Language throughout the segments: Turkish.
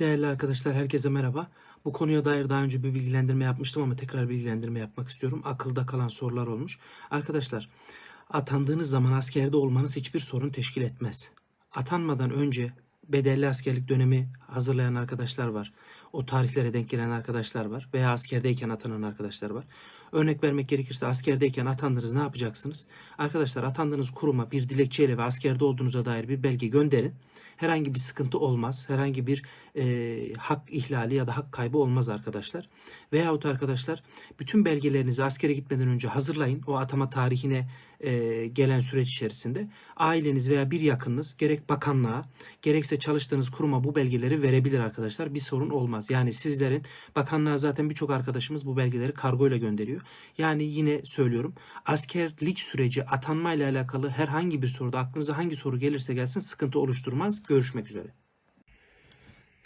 Değerli arkadaşlar herkese merhaba. Bu konuya dair daha önce bir bilgilendirme yapmıştım ama tekrar bilgilendirme yapmak istiyorum. Akılda kalan sorular olmuş. Arkadaşlar atandığınız zaman askerde olmanız hiçbir sorun teşkil etmez. Atanmadan önce bedelli askerlik dönemi hazırlayan arkadaşlar var. O tarihlere denk gelen arkadaşlar var. Veya askerdeyken atanan arkadaşlar var. Örnek vermek gerekirse askerdeyken atandınız ne yapacaksınız? Arkadaşlar atandığınız kuruma bir dilekçeyle ve askerde olduğunuza dair bir belge gönderin. Herhangi bir sıkıntı olmaz. Herhangi bir e, hak ihlali ya da hak kaybı olmaz arkadaşlar. Veyahut arkadaşlar bütün belgelerinizi askere gitmeden önce hazırlayın. O atama tarihine e, gelen süreç içerisinde aileniz veya bir yakınınız gerek bakanlığa gerekse çalıştığınız kuruma bu belgeleri verebilir arkadaşlar. Bir sorun olmaz. Yani sizlerin bakanlığa zaten birçok arkadaşımız bu belgeleri kargoyla gönderiyor. Yani yine söylüyorum askerlik süreci atanmayla alakalı herhangi bir soruda aklınıza hangi soru gelirse gelsin sıkıntı oluşturmaz. Görüşmek üzere.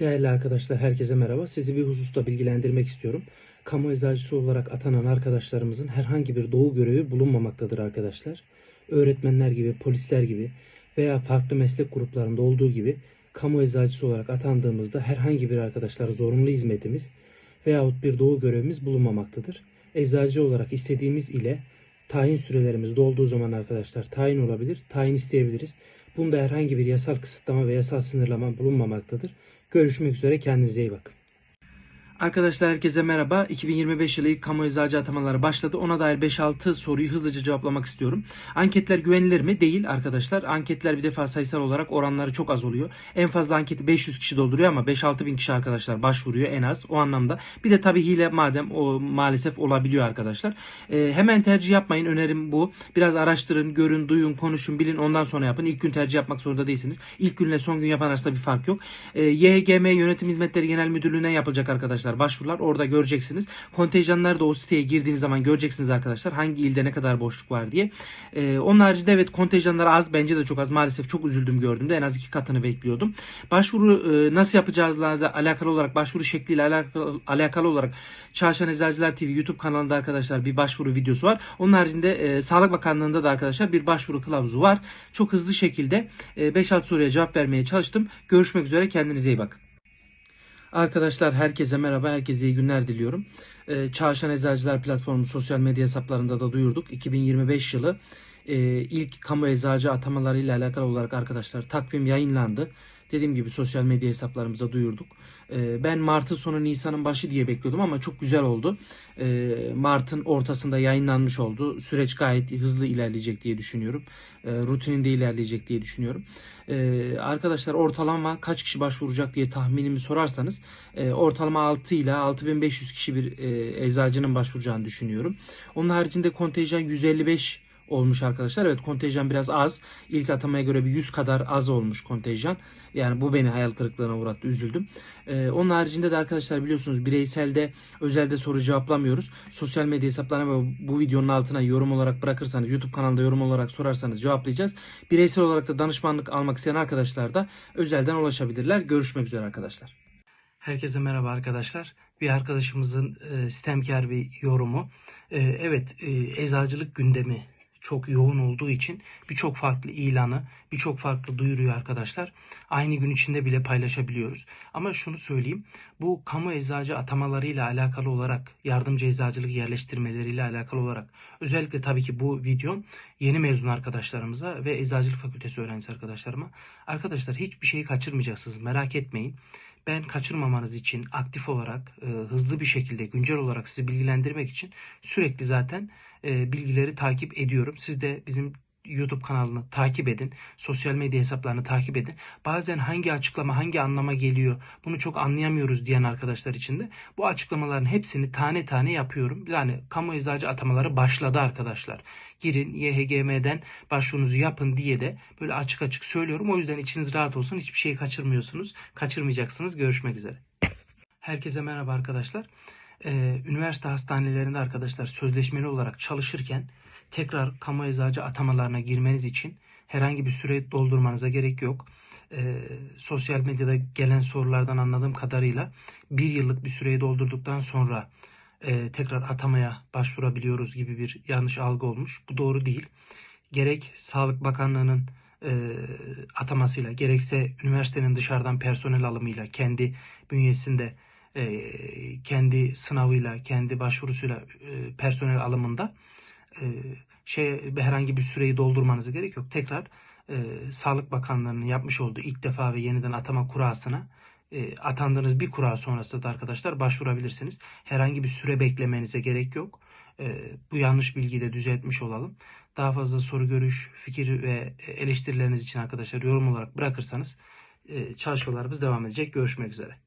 Değerli arkadaşlar herkese merhaba. Sizi bir hususta bilgilendirmek istiyorum. Kamu eczacısı olarak atanan arkadaşlarımızın herhangi bir doğu görevi bulunmamaktadır arkadaşlar. Öğretmenler gibi, polisler gibi veya farklı meslek gruplarında olduğu gibi kamu eczacısı olarak atandığımızda herhangi bir arkadaşlar zorunlu hizmetimiz veyahut bir doğu görevimiz bulunmamaktadır. Eczacı olarak istediğimiz ile tayin sürelerimiz dolduğu zaman arkadaşlar tayin olabilir, tayin isteyebiliriz. Bunda herhangi bir yasal kısıtlama ve yasal sınırlama bulunmamaktadır. Görüşmek üzere kendinize iyi bakın. Arkadaşlar herkese merhaba. 2025 yılı ilk kamu eczacı atamaları başladı. Ona dair 5-6 soruyu hızlıca cevaplamak istiyorum. Anketler güvenilir mi? Değil arkadaşlar. Anketler bir defa sayısal olarak oranları çok az oluyor. En fazla anketi 500 kişi dolduruyor ama 5-6 bin kişi arkadaşlar başvuruyor en az o anlamda. Bir de tabii hile madem o maalesef olabiliyor arkadaşlar. Ee, hemen tercih yapmayın. Önerim bu. Biraz araştırın, görün, duyun, konuşun, bilin ondan sonra yapın. İlk gün tercih yapmak zorunda değilsiniz. İlk günle son gün yapan arasında bir fark yok. Ee, YHGM Yönetim Hizmetleri Genel Müdürlüğü'ne yapılacak arkadaşlar başvurular. Orada göreceksiniz. Kontenjanlar da o siteye girdiğiniz zaman göreceksiniz arkadaşlar. Hangi ilde ne kadar boşluk var diye. Ee, onun haricinde evet kontenjanlar az. Bence de çok az. Maalesef çok üzüldüm gördüğümde. En az iki katını bekliyordum. Başvuru e, nasıl yapacağızla alakalı olarak başvuru şekliyle alakalı, alakalı olarak Çarşan Eczacılar TV YouTube kanalında arkadaşlar bir başvuru videosu var. Onun haricinde e, Sağlık Bakanlığı'nda da arkadaşlar bir başvuru kılavuzu var. Çok hızlı şekilde e, 5-6 soruya cevap vermeye çalıştım. Görüşmek üzere. Kendinize iyi bakın. Arkadaşlar herkese merhaba, herkese iyi günler diliyorum. Ee, Çarşan Eczacılar platformu sosyal medya hesaplarında da duyurduk. 2025 yılı e, ilk kamu eczacı atamalarıyla alakalı olarak arkadaşlar takvim yayınlandı. Dediğim gibi sosyal medya hesaplarımıza duyurduk. Ee, ben Mart'ın sonu Nisan'ın başı diye bekliyordum ama çok güzel oldu. Ee, Mart'ın ortasında yayınlanmış oldu. Süreç gayet hızlı ilerleyecek diye düşünüyorum. Ee, rutininde ilerleyecek diye düşünüyorum. Arkadaşlar ortalama kaç kişi başvuracak diye tahminimi sorarsanız e, ortalama 6 ile 6500 kişi bir e, eczacının başvuracağını düşünüyorum. Onun haricinde kontenjan 155 olmuş arkadaşlar. Evet kontenjan biraz az. İlk atamaya göre bir 100 kadar az olmuş kontenjan. Yani bu beni hayal kırıklığına uğrattı. Üzüldüm. Ee, onun haricinde de arkadaşlar biliyorsunuz bireyselde özelde soru cevaplamıyoruz. Sosyal medya hesaplarına bu videonun altına yorum olarak bırakırsanız YouTube kanalında yorum olarak sorarsanız cevaplayacağız. Bireysel olarak da danışmanlık almak isteyen arkadaşlar da özelden ulaşabilirler. Görüşmek üzere arkadaşlar. Herkese merhaba arkadaşlar. Bir arkadaşımızın e, sistemkar bir yorumu. E, evet e, eczacılık gündemi çok yoğun olduğu için birçok farklı ilanı, birçok farklı duyuruyu arkadaşlar aynı gün içinde bile paylaşabiliyoruz. Ama şunu söyleyeyim, bu kamu eczacı atamalarıyla alakalı olarak, yardımcı eczacılık yerleştirmeleriyle alakalı olarak özellikle tabii ki bu videom yeni mezun arkadaşlarımıza ve eczacılık fakültesi öğrencisi arkadaşlarıma. Arkadaşlar hiçbir şeyi kaçırmayacaksınız, merak etmeyin ben kaçırmamanız için aktif olarak e, hızlı bir şekilde güncel olarak sizi bilgilendirmek için sürekli zaten e, bilgileri takip ediyorum. Siz de bizim YouTube kanalını takip edin. Sosyal medya hesaplarını takip edin. Bazen hangi açıklama hangi anlama geliyor bunu çok anlayamıyoruz diyen arkadaşlar için de bu açıklamaların hepsini tane tane yapıyorum. Yani kamu eczacı atamaları başladı arkadaşlar. Girin YHGM'den başvurunuzu yapın diye de böyle açık açık söylüyorum. O yüzden içiniz rahat olsun. Hiçbir şeyi kaçırmıyorsunuz. Kaçırmayacaksınız. Görüşmek üzere. Herkese merhaba arkadaşlar. Ee, üniversite hastanelerinde arkadaşlar sözleşmeli olarak çalışırken tekrar kamu eczacı atamalarına girmeniz için herhangi bir süre doldurmanıza gerek yok. E, sosyal medyada gelen sorulardan anladığım kadarıyla bir yıllık bir süreyi doldurduktan sonra e, tekrar atamaya başvurabiliyoruz gibi bir yanlış algı olmuş. Bu doğru değil. Gerek Sağlık Bakanlığı'nın e, atamasıyla gerekse üniversitenin dışarıdan personel alımıyla kendi bünyesinde e, kendi sınavıyla kendi başvurusuyla e, personel alımında e, şey herhangi bir süreyi doldurmanıza gerek yok. Tekrar e, Sağlık Bakanlığı'nın yapmış olduğu ilk defa ve yeniden atama kurasına e, atandığınız bir kura sonrasında da arkadaşlar başvurabilirsiniz. Herhangi bir süre beklemenize gerek yok. E, bu yanlış bilgiyi de düzeltmiş olalım. Daha fazla soru, görüş, fikir ve eleştirileriniz için arkadaşlar yorum olarak bırakırsanız e, çalışmalarımız devam edecek. Görüşmek üzere.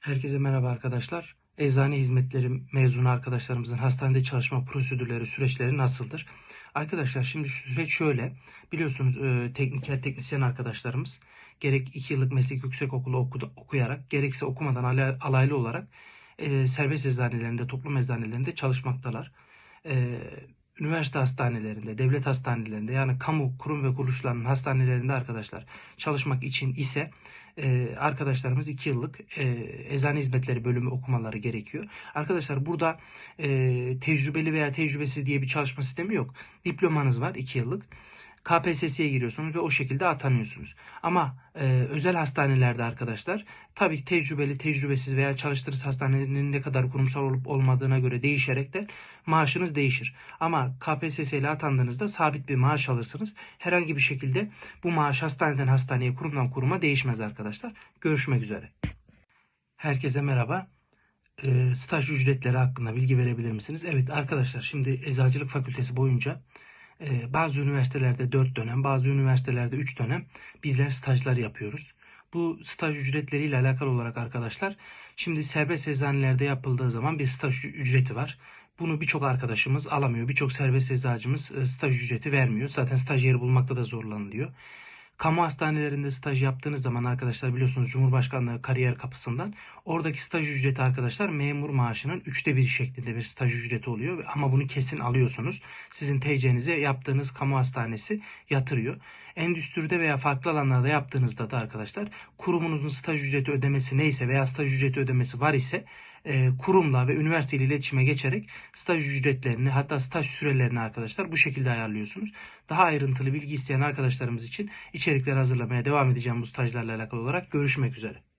Herkese merhaba arkadaşlar. Eczane hizmetleri mezunu arkadaşlarımızın hastanede çalışma prosedürleri, süreçleri nasıldır? Arkadaşlar şimdi süreç şöyle. Biliyorsunuz e, tekniker, teknisyen arkadaşlarımız gerek 2 yıllık meslek yüksekokulu okudu, okuyarak gerekse okumadan alay- alaylı olarak e, serbest eczanelerinde, toplum eczanelerinde çalışmaktalar. E, üniversite hastanelerinde, devlet hastanelerinde yani kamu kurum ve kuruluşlarının hastanelerinde arkadaşlar çalışmak için ise e, arkadaşlarımız 2 yıllık e, eczane hizmetleri bölümü okumaları gerekiyor. Arkadaşlar burada e, tecrübeli veya tecrübesiz diye bir çalışma sistemi yok. Diplomanız var 2 yıllık. KPSS'ye giriyorsunuz ve o şekilde atanıyorsunuz. Ama e, özel hastanelerde arkadaşlar tabii tecrübeli, tecrübesiz veya çalıştığınız hastanenin ne kadar kurumsal olup olmadığına göre değişerek de maaşınız değişir. Ama KPSS ile atandığınızda sabit bir maaş alırsınız. Herhangi bir şekilde bu maaş hastaneden hastaneye, kurumdan kuruma değişmez arkadaşlar. Görüşmek üzere. Herkese merhaba. E, staj ücretleri hakkında bilgi verebilir misiniz? Evet arkadaşlar şimdi Eczacılık Fakültesi boyunca bazı üniversitelerde 4 dönem, bazı üniversitelerde 3 dönem bizler stajlar yapıyoruz. Bu staj ücretleriyle alakalı olarak arkadaşlar şimdi serbest eczanelerde yapıldığı zaman bir staj ücreti var. Bunu birçok arkadaşımız alamıyor. Birçok serbest eczacımız e, staj ücreti vermiyor. Zaten staj yeri bulmakta da zorlanılıyor. Kamu hastanelerinde staj yaptığınız zaman arkadaşlar biliyorsunuz Cumhurbaşkanlığı kariyer kapısından oradaki staj ücreti arkadaşlar memur maaşının üçte bir şeklinde bir staj ücreti oluyor. Ama bunu kesin alıyorsunuz. Sizin TC'nize yaptığınız kamu hastanesi yatırıyor. Endüstride veya farklı alanlarda yaptığınızda da arkadaşlar kurumunuzun staj ücreti ödemesi neyse veya staj ücreti ödemesi var ise e, kurumla ve üniversite ile iletişime geçerek staj ücretlerini hatta staj sürelerini arkadaşlar bu şekilde ayarlıyorsunuz. Daha ayrıntılı bilgi isteyen arkadaşlarımız için içerikler hazırlamaya devam edeceğim bu stajlarla alakalı olarak. Görüşmek üzere.